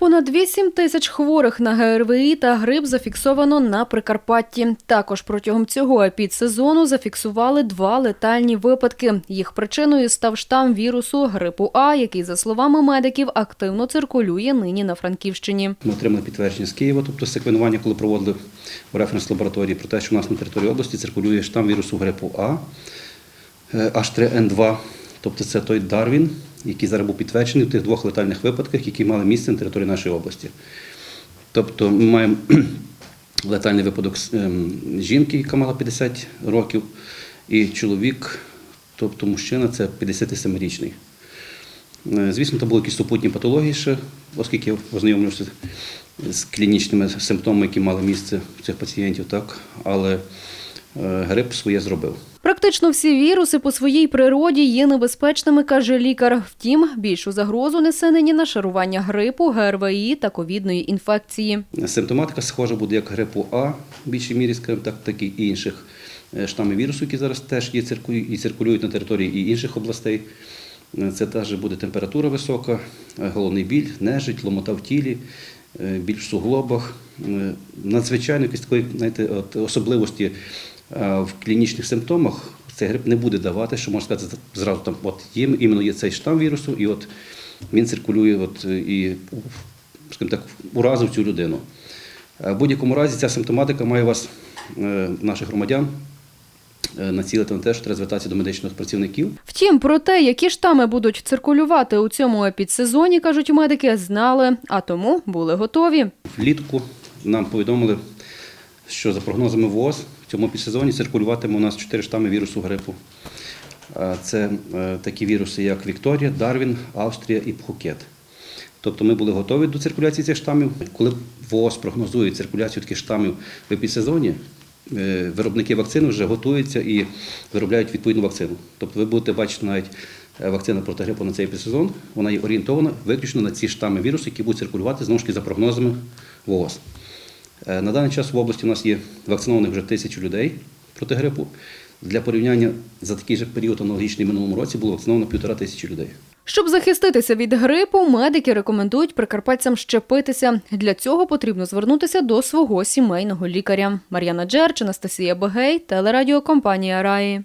Понад 8 тисяч хворих на ГРВІ та грип зафіксовано на Прикарпатті. Також протягом цього епідсезону зафіксували два летальні випадки. Їх причиною став штам вірусу грипу А, який, за словами медиків, активно циркулює нині на Франківщині. Ми отримали підтвердження з Києва, тобто секвенування, коли проводили в референс лабораторії, про те, що у нас на території області циркулює штам вірусу грипу А е, H3N2, тобто це той Дарвін, який зараз був підтверджений в тих двох летальних випадках, які мали місце на території нашої області. Тобто ми маємо летальний випадок ем, жінки, яка мала 50 років, і чоловік, тобто мужчина, це 57-річний. Е, Звісно, там були якісь супутні патології ще, оскільки я ознайомлювався з клінічними симптомами, які мали місце у цих пацієнтів, так, але е, грип своє зробив. Практично всі віруси по своїй природі є небезпечними, каже лікар. Втім, більшу загрозу несе нині нашарування грипу, ГРВІ та ковідної інфекції. Симптоматика схожа буде як грипу А, в більшій мірі, скажімо так, так і інших е, штамів вірусу, які зараз теж є і циркулюють на території і інших областей. Е, Це теж буде температура висока, е, головний біль, нежить, ломота в тілі, біль в суглобах. Надзвичайно якісь такої знаєте, от, особливості в клінічних симптомах цей грип не буде давати, що можна сказати зразу там, от є іменно є цей штам вірусу, і от він циркулює от, е, і скажімо так, уразив цю людину. Е, В будь-якому разі ця симптоматика має вас, е, наших громадян, е, націлити на те, що треба звертатися до медичних працівників. Втім, про те, які штами будуть циркулювати у цьому епідсезоні, кажуть медики, знали, а тому були готові. Влітку нам повідомили, що за прогнозами ВОЗ в цьому підсезоні циркулюватиме у нас чотири штами вірусу грипу. Е, Це е, такі віруси, як Вікторія, Дарвін, Австрія і Пхукет. Тобто ми були готові до циркуляції цих штамів. Коли ВОЗ прогнозує циркуляцію таких штамів в епідсезоні, е, виробники вакцини вже готуються і виробляють відповідну вакцину. Тобто ви будете бачити навіть вакцина проти грипу на цей епідсезон, вона є орієнтована виключно на ці штами вірусу, які будуть циркулювати знову ж таки за прогнозами ВООЗ. Е, На даний час в області у нас є вакцинованих вже тисячу людей проти грипу. Для порівняння за такий же період аналогічний минулому році було вакциновано півтора тисячі людей. Щоб захиститися від грипу, медики рекомендують прикарпатцям щепитися. Для цього потрібно звернутися до свого сімейного лікаря. Мар'яна Джерч, Анастасія Бегей, телерадіокомпанія Раї.